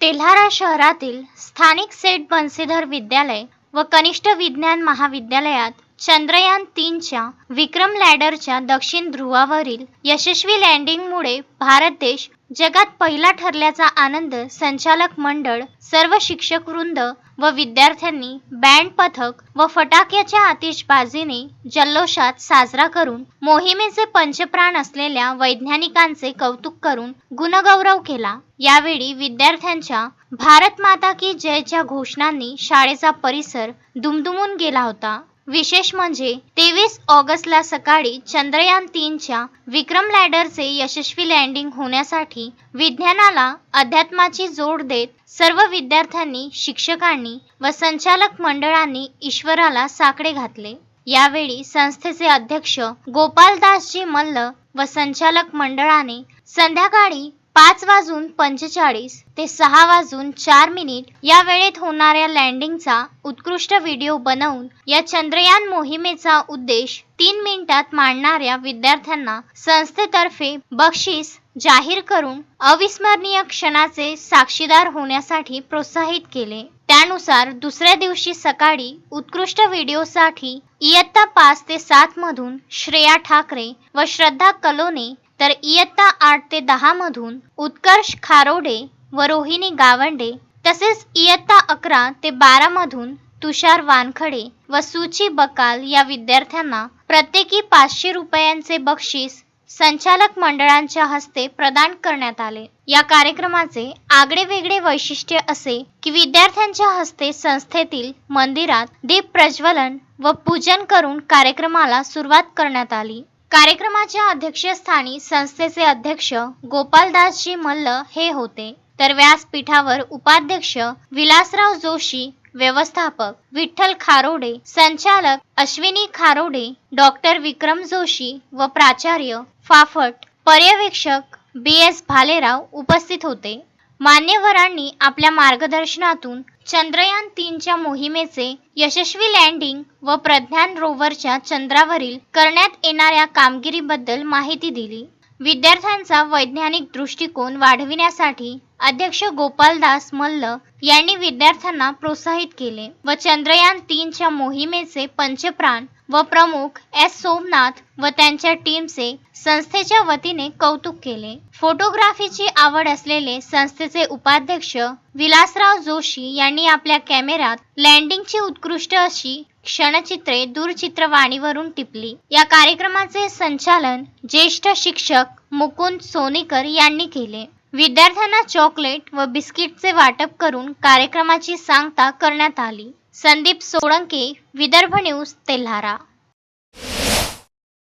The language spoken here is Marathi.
तेल्हारा शहरातील स्थानिक सेठ बन्सीधर विद्यालय व कनिष्ठ विज्ञान महाविद्यालयात चंद्रयान तीनच्या विक्रम लँडरच्या दक्षिण ध्रुवावरील यशस्वी लँडिंगमुळे भारत देश जगात पहिला ठरल्याचा आनंद संचालक मंडळ सर्व शिक्षक वृंद व विद्यार्थ्यांनी बँड पथक व फटाक्याच्या आतिषबाजीने जल्लोषात साजरा करून मोहिमेचे पंचप्राण असलेल्या वैज्ञानिकांचे कौतुक करून गुणगौरव केला. यावेळी विद्यार्थ्यांच्या भारत माता की जयच्या घोषणांनी शाळेचा परिसर दुमदुमून गेला होता. विशेष म्हणजे तेवीस ऑगस्टला सकाळी चंद्रयान तीनच्या विक्रम लँडरचे यशस्वी लँडिंग होण्यासाठी विज्ञानाला अध्यात्माची जोड देत सर्व विद्यार्थ्यांनी शिक्षकांनी व संचालक मंडळांनी ईश्वराला साकडे घातले. यावेळी संस्थेचे अध्यक्ष गोपालदासजी मल्ल व संचालक मंडळाने संध्याकाळी पाच वाजून पंचेचाळीस ते सहा वाजून चार मिनिट या वेळेत होणाऱ्या लँडिंगचा उत्कृष्ट व्हिडिओ बनवून या चंद्रयान मोहिमेचा उद्देश तीन मिनिटात मांडणाऱ्या विद्यार्थ्यांना संस्थेतर्फे बक्षीस जाहीर करून अविस्मरणीय क्षणाचे साक्षीदार होण्यासाठी प्रोत्साहित केले. त्यानुसार दुसऱ्या दिवशी सकाळी उत्कृष्ट व्हिडिओसाठी इयत्ता पाच ते सात मधून श्रेया ठाकरे व श्रद्धा कलोने तर इयत्ता आठ ते दहामधून उत्कर्ष खारोडे व रोहिणी गावंडे तसेच इयत्ता अकरा ते बारा मधून तुषार वानखडे व सुची बकाल या विद्यार्थ्यांना प्रत्येकी पाचशे रुपयांचे बक्षीस संचालक मंडळांच्या हस्ते प्रदान करण्यात आले. या कार्यक्रमाचे आगळे वेगळे वैशिष्ट्य असे की विद्यार्थ्यांच्या हस्ते संस्थेतील मंदिरात दीप प्रज्वलन व पूजन करून कार्यक्रमाला सुरुवात करण्यात आली. कार्यक्रमाच्या अध्यक्षस्थानी संस्थेचे अध्यक्ष गोपालदासजी मल्ल हे होते. तर व्यासपीठावर उपाध्यक्ष विलासराव जोशी व्यवस्थापक विठ्ठल खारोडे संचालक अश्विनी खारोडे डॉक्टर विक्रम जोशी व प्राचार्य फाफट पर्यवेक्षक बी एस भालेराव उपस्थित होते. मान्यवरांनी आपल्या मार्गदर्शनातून चंद्रयान तीनच्या मोहिमेचे यशस्वी लँडिंग व प्रज्ञान रोवरच्या चंद्रावरील करण्यात येणाऱ्या कामगिरीबद्दल माहिती दिली. विद्यार्थ्यांचा वैज्ञानिक दृष्टिकोन वाढविण्यासाठी अध्यक्ष गोपालदास मल्ल यांनी विद्यार्थ्यांना प्रोत्साहित केले व चंद्रयान तीनच्या मोहिमेचे पंचप्राण व प्रमुख एस सोमनाथ व त्यांच्या टीमचे संस्थेच्या वतीने कौतुक केले. फोटोग्राफीची आवड असलेले संस्थेचे उपाध्यक्ष विलासराव जोशी यांनी आपल्या कॅमेऱ्यात लँडिंगची उत्कृष्ट अशी क्षणचित्रे दूरचित्रवाणीवरून टिपली. या कार्यक्रमाचे संचालन ज्येष्ठ शिक्षक मुकुंद सोनीकर यांनी केले. विद्यार्थ्यांना चॉकलेट व बिस्किटचे वाटप करून कार्यक्रमाची सांगता करण्यात आली. संदीप सोळंके विदर्भ न्यूज तेल्हारा.